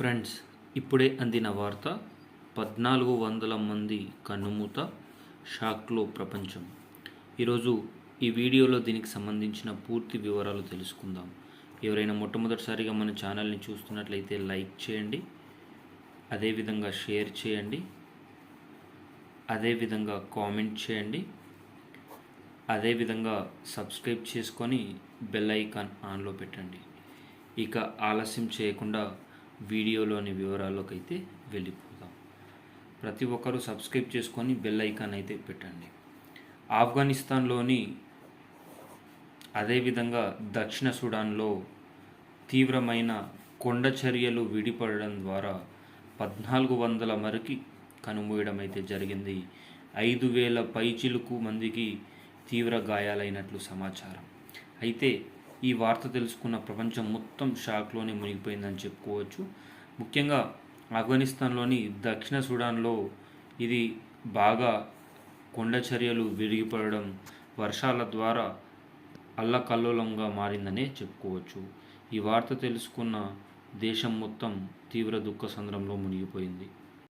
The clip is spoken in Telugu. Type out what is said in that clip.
ఫ్రెండ్స్ ఇప్పుడే అందిన వార్త పద్నాలుగు వందల మంది కన్నుమూత షాక్లో ప్రపంచం. ఈరోజు ఈ వీడియోలో దీనికి సంబంధించిన పూర్తి వివరాలు తెలుసుకుందాం. ఎవరైనా మొట్టమొదటిసారిగా మన ఛానల్ని చూస్తున్నట్లయితే లైక్ చేయండి అదేవిధంగా షేర్ చేయండి అదేవిధంగా కామెంట్ చేయండి అదేవిధంగా సబ్స్క్రైబ్ చేసుకొని బెల్ ఐకాన్ ఆన్లో పెట్టండి. ఇక ఆలస్యం చేయకుండా వీడియోలోని వివరాల్లోకి అయితే వెళ్ళిపోదాం. ప్రతి ఒక్కరూ సబ్స్క్రైబ్ చేసుకొని బెల్ ఐకాన్ అయితే పెట్టండి. ఆఫ్ఘనిస్తాన్లోని అదేవిధంగా దక్షిణ సుడాన్లో తీవ్రమైన కొండ చర్యలు విడిపడడం ద్వారా పద్నాలుగు వందల మరికి కనుమూయడం అయితే జరిగింది. ఐదు వేల పైచిలుకు మందికి తీవ్ర గాయాలైనట్లు సమాచారం. అయితే ఈ వార్త తెలుసుకున్న ప్రపంచం మొత్తం షాక్లోనే మునిగిపోయిందని చెప్పుకోవచ్చు. ముఖ్యంగా ఆఫ్ఘనిస్తాన్లోని దక్షిణ సుడాన్లో ఇది బాగా కొండ చర్యలు విరిగిపడడం వర్షాల ద్వారా అల్లకల్లోలంగా మారిందనే చెప్పుకోవచ్చు. ఈ వార్త తెలుసుకున్న దేశం మొత్తం తీవ్ర దుఃఖ సంద్రంలో మునిగిపోయింది.